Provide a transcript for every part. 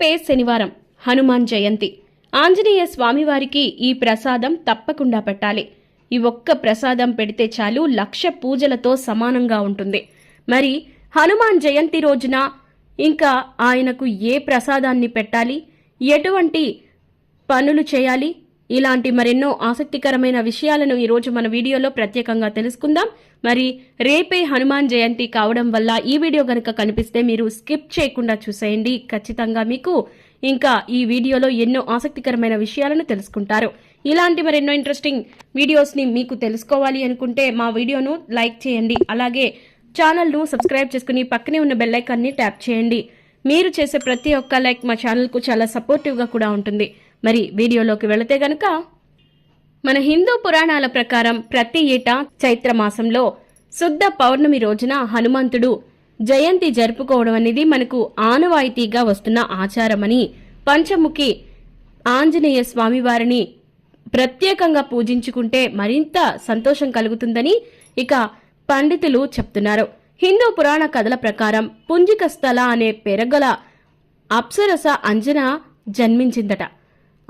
Pay శనివారం హనుమాన్ జయంతి. ఆంజనేయ స్వామివారికి ఈ ప్రసాదం తప్పకుండా పెట్టాలి. ఈ ఒక్క ప్రసాదం పెడితే చాలు లక్ష పూజలతో సమానంగా ఉంటుంది. మరి హనుమాన్ జయంతి రోజున ఇంకా ఆయనకు ఏ ప్రసాదాన్ని పెట్టాలి? ఎటువంటి పనులు చేయాలి? ఇలాంటి మరెన్నో ఆసక్తికరమైన విషయాలను ఈరోజు మన వీడియోలో ప్రత్యేకంగా తెలుసుకుందాం. మరి రేపే హనుమాన్ జయంతి కావడం వల్ల ఈ వీడియో గనుక కనిపిస్తే మీరు స్కిప్ చేయకుండా చూసేయండి. ఖచ్చితంగా మీకు ఇంకా ఈ వీడియోలో ఎన్నో ఆసక్తికరమైన విషయాలను తెలుసుకుంటారు. ఇలాంటి మరెన్నో ఇంట్రెస్టింగ్ వీడియోస్ని మీకు తెలుసుకోవాలి అనుకుంటే మా వీడియోను లైక్ చేయండి. అలాగే ఛానల్ను సబ్స్క్రైబ్ చేసుకుని పక్కనే ఉన్న బెల్లైకాన్ని ట్యాప్ చేయండి. మీరు చేసే ప్రతి ఒక్క లైక్ మా ఛానల్కు చాలా సపోర్టివ్గా కూడా ఉంటుంది. మరి వీడియోలోకి వెళితే గనుక మన హిందూ పురాణాల ప్రకారం ప్రతి ఏటా చైత్ర మాసంలో శుద్ధ పౌర్ణమి రోజున హనుమంతుడు జయంతి జరుపుకోవడం అనేది మనకు ఆనవాయితీగా వస్తున్న ఆచారమని పంచముఖి ఆంజనేయ స్వామివారిని ప్రత్యేకంగా పూజించుకుంటే మరింత సంతోషం కలుగుతుందని ఇక పండితులు చెప్తున్నారు. హిందూ పురాణ కథల ప్రకారం పుంజిక స్థల అనే పెరగల అప్సరస అంజన జన్మించిందట.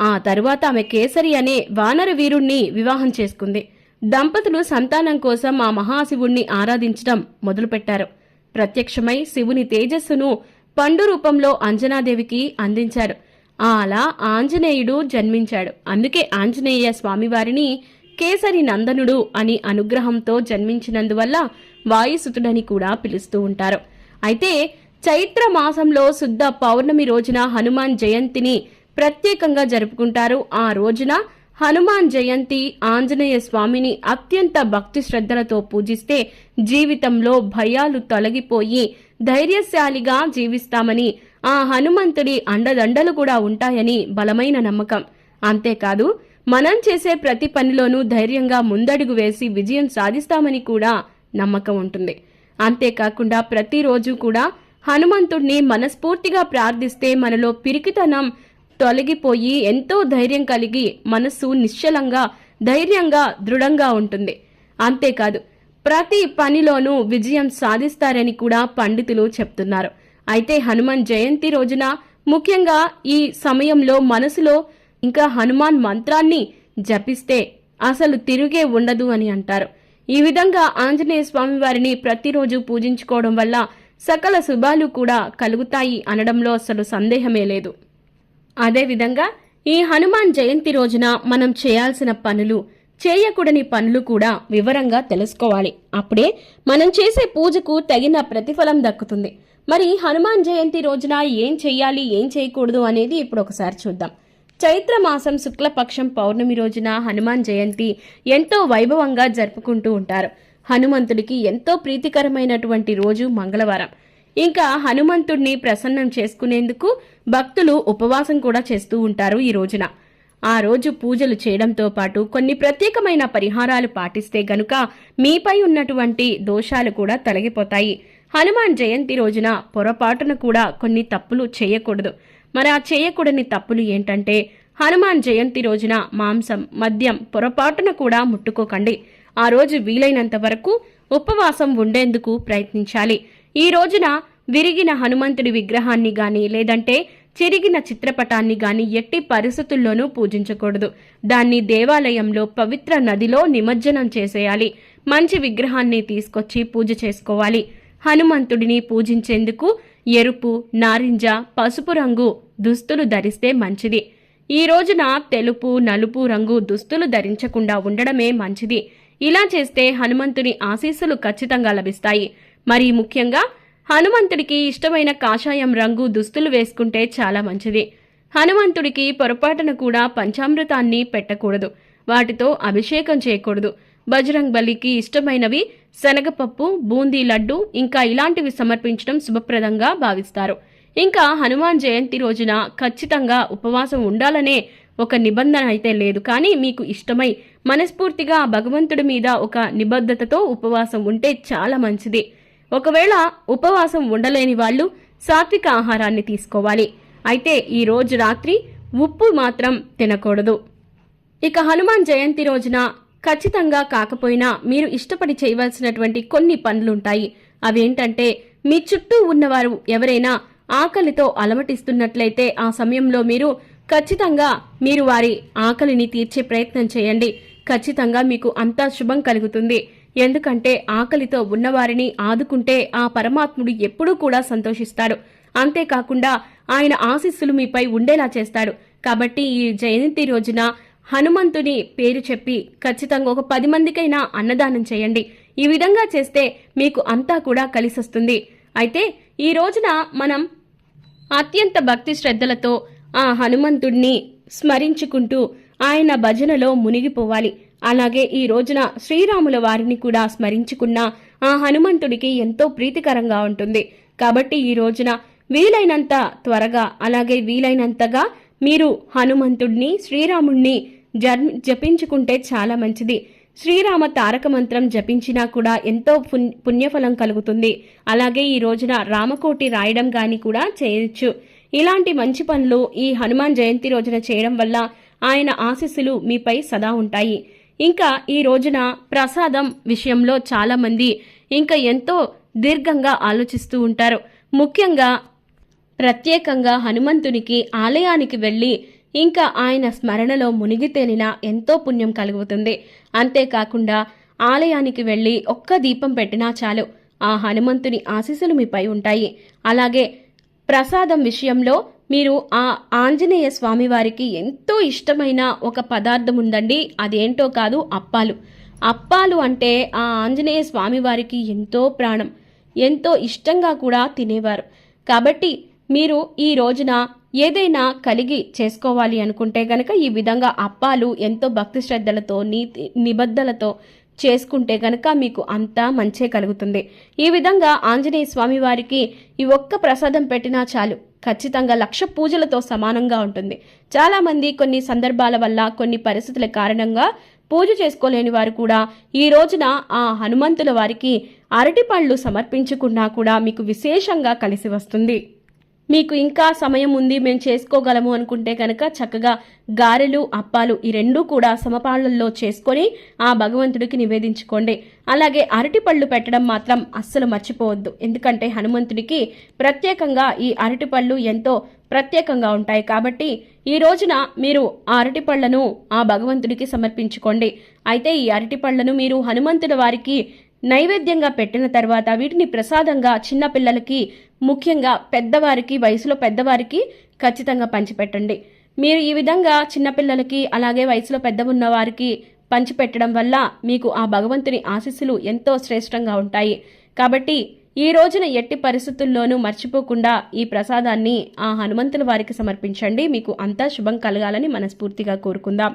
ఆ తరువాత ఆమె కేసరి అనే వానర వీరుణ్ణి వివాహం చేసుకుంది. దంపతులు సంతానం కోసం ఆ మహాశివుణ్ణి ఆరాధించడం మొదలుపెట్టారు. ప్రత్యక్షమై శివుని తేజస్సును పండు రూపంలో అంజనాదేవికి అందించారు. అలా ఆంజనేయుడు జన్మించాడు. అందుకే ఆంజనేయ స్వామివారిని కేసరి నందనుడు అని అనుగ్రహంతో జన్మించినందువల్ల వాయుసుతుడని కూడా పిలుస్తూ ఉంటారు. అయితే చైత్ర మాసంలో శుద్ధ పౌర్ణమి రోజున హనుమాన్ జయంతిని ప్రత్యేకంగా జరుపుకుంటారు. ఆ రోజున హనుమాన్ జయంతి ఆంజనేయ స్వామిని అత్యంత భక్తి శ్రద్ధలతో పూజిస్తే జీవితంలో భయాలు తొలగిపోయి ధైర్యశాలిగా జీవిస్తామని ఆ హనుమంతుడి అండదండలు కూడా ఉంటాయని బలమైన నమ్మకం. అంతేకాదు మనం చేసే ప్రతి పనిలోనూ ధైర్యంగా ముందడుగు వేసి విజయం సాధిస్తామని కూడా నమ్మకం ఉంటుంది. అంతేకాకుండా ప్రతిరోజు కూడా హనుమంతుడిని మనస్ఫూర్తిగా ప్రార్థిస్తే మనలో పిరికితనం తొలగిపోయి ఎంతో ధైర్యం కలిగి మనస్సు నిశ్చలంగా ధైర్యంగా దృఢంగా ఉంటుంది. అంతేకాదు ప్రతి పనిలోనూ విజయం సాధిస్తారని కూడా పండితులు చెప్తున్నారు. అయితే హనుమాన్ జయంతి రోజున ముఖ్యంగా ఈ సమయంలో మనసులో ఇంకా హనుమాన్ మంత్రాన్ని జపిస్తే అసలు తిరిగే ఉండదు అని అంటారు. ఈ విధంగా ఆంజనేయ స్వామి వారిని ప్రతిరోజు పూజించుకోవడం వల్ల సకల శుభాలు కూడా కలుగుతాయి అనడంలో అసలు సందేహమే లేదు. అదేవిధంగా ఈ హనుమాన్ జయంతి రోజున మనం చేయాల్సిన పనులు చేయకూడని పనులు కూడా వివరంగా తెలుసుకోవాలి. అప్పుడే మనం చేసే పూజకు తగిన ప్రతిఫలం దక్కుతుంది. మరి హనుమాన్ జయంతి రోజున ఏం చేయాలి ఏం చేయకూడదు అనేది ఇప్పుడు ఒకసారి చూద్దాం. చైత్ర మాసం శుక్లపక్షం పౌర్ణమి రోజున హనుమాన్ జయంతి ఎంతో వైభవంగా జరుపుకుంటూ ఉంటారు. హనుమంతుడికి ఎంతో ప్రీతికరమైనటువంటి రోజు మంగళవారం. ఇంకా హనుమంతుడిని ప్రసన్నం చేసుకునేందుకు భక్తులు ఉపవాసం కూడా చేస్తూ ఉంటారు ఈ రోజున. ఆ రోజు పూజలు చేయడంతో పాటు కొన్ని ప్రత్యేకమైన పరిహారాలు పాటిస్తే గనుక మీపై ఉన్నటువంటి దోషాలు కూడా తొలగిపోతాయి. హనుమాన్ జయంతి రోజున పొరపాటున కూడా కొన్ని తప్పులు చేయకూడదు. మరి ఆ చేయకూడని తప్పులు ఏంటంటే హనుమాన్ జయంతి రోజున మాంసం మద్యం పొరపాటున కూడా ముట్టుకోకండి. ఆ రోజు వీలైనంత వరకు ఉపవాసం ఉండేందుకు ప్రయత్నించాలి. ఈ రోజున విరిగిన హనుమంతుడి విగ్రహాన్ని గాని లేదంటే చిరిగిన చిత్రపటాన్ని గాని ఎట్టి పరిస్థితుల్లోనూ పూజించకూడదు. దాన్ని దేవాలయంలో పవిత్ర నదిలో నిమజ్జనం చేసేయాలి. మంచి విగ్రహాన్ని తీసుకొచ్చి పూజ చేసుకోవాలి. హనుమంతుడిని పూజించేందుకు ఎరుపు నారింజ పసుపు రంగు దుస్తులు ధరిస్తే మంచిది. ఈ రోజున తెలుపు నలుపు రంగు దుస్తులు ధరించకుండా ఉండడమే మంచిది. ఇలా చేస్తే హనుమంతుని ఆశీస్సులు ఖచ్చితంగా లభిస్తాయి. మరి ముఖ్యంగా హనుమంతుడికి ఇష్టమైన కాషాయం రంగు దుస్తులు వేసుకుంటే చాలా మంచిది. హనుమంతుడికి పొరపాటున కూడా పంచామృతాన్ని పెట్టకూడదు. వాటితో అభిషేకం చేయకూడదు. బజరంగ్ బలికి ఇష్టమైనవి శనగపప్పు బూందీ లడ్డు ఇంకా ఇలాంటివి సమర్పించడం శుభప్రదంగా భావిస్తారు. ఇంకా హనుమాన్ జయంతి రోజున ఖచ్చితంగా ఉపవాసం ఉండాలనే ఒక నిబంధన అయితే లేదు. కానీ మీకు ఇష్టమై మనస్ఫూర్తిగా భగవంతుడి మీద ఒక నిబద్ధతతో ఉపవాసం ఉంటే చాలా మంచిది. ఒకవేళ ఉపవాసం ఉండలేని వాళ్ళు సాత్విక ఆహారాన్ని తీసుకోవాలి. అయితే ఈ రోజు రాత్రి ఉప్పు మాత్రం తినకూడదు. ఇక హనుమాన్ జయంతి రోజున ఖచ్చితంగా కాకపోయినా మీరు ఇష్టపడి చేయవలసినటువంటి కొన్ని పనులుంటాయి. అవేంటంటే మీ చుట్టూ ఉన్నవారు ఎవరైనా ఆకలితో అలమటిస్తున్నట్లయితే ఆ సమయంలో మీరు ఖచ్చితంగా మీరు వారి ఆకలిని తీర్చే ప్రయత్నం చేయండి. ఖచ్చితంగా మీకు అంతా శుభం కలుగుతుంది. ఎందుకంటే ఆకలితో ఉన్నవారిని ఆదుకుంటే ఆ పరమాత్ముడు ఎప్పుడూ కూడా సంతోషిస్తాడు. అంతేకాకుండా ఆయన ఆశీస్సులు మీపై ఉండేలా చేస్తాడు. కాబట్టి ఈ జయంతి రోజున హనుమంతుని పేరు చెప్పి ఖచ్చితంగా ఒక పది మందికైనా అన్నదానం చేయండి. ఈ విధంగా చేస్తే మీకు అంతా కూడా కలిసొస్తుంది. అయితే ఈ రోజున మనం అత్యంత భక్తి శ్రద్ధలతో ఆ హనుమంతుడిని స్మరించుకుంటూ ఆయన భజనలో మునిగిపోవాలి. అలాగే ఈ రోజున శ్రీరాముల వారిని కూడా స్మరించుకున్న ఆ హనుమంతుడికి ఎంతో ప్రీతికరంగా ఉంటుంది. కాబట్టి ఈ రోజున వీలైనంత త్వరగా అలాగే వీలైనంతగా మీరు హనుమంతుడిని శ్రీరాముణ్ణి జపించుకుంటే చాలా మంచిది. శ్రీరామ తారక మంత్రం జపించినా కూడా ఎంతో పుణ్యఫలం కలుగుతుంది. అలాగే ఈ రోజున రామకోటి రాయడం గాని కూడా చేయొచ్చు. ఇలాంటి మంచి పనులు ఈ హనుమాన్ జయంతి రోజున చేయడం వల్ల ఆయన ఆశీస్సులు మీపై సదా ఉంటాయి. ఇంకా ఈ రోజున ప్రసాదం విషయంలో చాలామంది ఇంకా ఎంతో దీర్ఘంగా ఆలోచిస్తూ ఉంటారు. ముఖ్యంగా ప్రత్యేకంగా హనుమంతునికి ఆలయానికి వెళ్ళి ఇంకా ఆయన స్మరణలో మునిగి తేలిన ఎంతో పుణ్యం కలుగుతుంది. అంతేకాకుండా ఆలయానికి వెళ్ళి ఒక్క దీపం పెట్టినా చాలు. ఆ హనుమంతుని ఆశీస్సులు మీపై ఉంటాయి. అలాగే ప్రసాదం విషయంలో మీరు ఆ ఆంజనేయ స్వామివారికి ఎంతో ఇష్టమైన ఒక పదార్థం ఉందండి. అదేంటో కాదు అప్పాలు. అప్పాలు అంటే ఆ ఆంజనేయ స్వామివారికి ఎంతో ప్రాణం ఎంతో ఇష్టంగా కూడా తినేవారు. కాబట్టి మీరు ఈ రోజున ఏదైనా కలిగి చేసుకోవాలి అనుకుంటే గనక ఈ విధంగా అప్పాలు ఎంతో భక్తి శ్రద్ధలతో నీతి నిబద్ధలతో చేసుకుంటే గనక మీకు అంతా మంచే కలుగుతుంది. ఈ విధంగా ఆంజనేయ స్వామి వారికి ఈ ఒక్క ప్రసాదం పెట్టినా చాలు. ఖచ్చితంగా లక్ష పూజలతో సమానంగా ఉంటుంది. చాలామంది కొన్ని సందర్భాల వల్ల కొన్ని పరిస్థితుల కారణంగా పూజ చేసుకోలేని వారు కూడా ఈ రోజున ఆ హనుమంతుల వారికి అరటి పళ్ళు సమర్పించుకున్నా కూడా మీకు విశేషంగా కలిసి వస్తుంది. మీకు ఇంకా సమయం ఉంది మేము చేసుకోగలము అనుకుంటే కనుక చక్కగా గారెలు అప్పాలు ఈ రెండూ కూడా సమపాళ్ళల్లో చేసుకొని ఆ భగవంతుడికి నివేదించుకోండి. అలాగే అరటిపళ్ళు పెట్టడం మాత్రం అస్సలు మర్చిపోవద్దు. ఎందుకంటే హనుమంతుడికి ప్రత్యేకంగా ఈ అరటిపళ్ళు ఎంతో ప్రత్యేకంగా ఉంటాయి. కాబట్టి ఈ రోజున మీరు ఆ అరటిపళ్ళను ఆ భగవంతుడికి సమర్పించుకోండి. అయితే ఈ అరటిపళ్ళను మీరు హనుమంతుడి వారికి నైవేద్యంగా పెట్టిన తర్వాత వీటిని ప్రసాదంగా చిన్నపిల్లలకి ముఖ్యంగా పెద్దవారికి వయసులో పెద్దవారికి ఖచ్చితంగా పంచిపెట్టండి. మీరు ఈ విధంగా చిన్నపిల్లలకి అలాగే వయసులో పెద్ద ఉన్న వారికి పంచిపెట్టడం వల్ల మీకు ఆ భగవంతుని ఆశీస్సులు ఎంతో శ్రేష్టంగా ఉంటాయి. కాబట్టి ఈ రోజున ఎట్టి పరిస్థితుల్లోనూ మర్చిపోకుండా ఈ ప్రసాదాన్ని ఆ హనుమంతుల వారికి సమర్పించండి. మీకు అంతా శుభం కలగాలని మనస్ఫూర్తిగా కోరుకుందాం.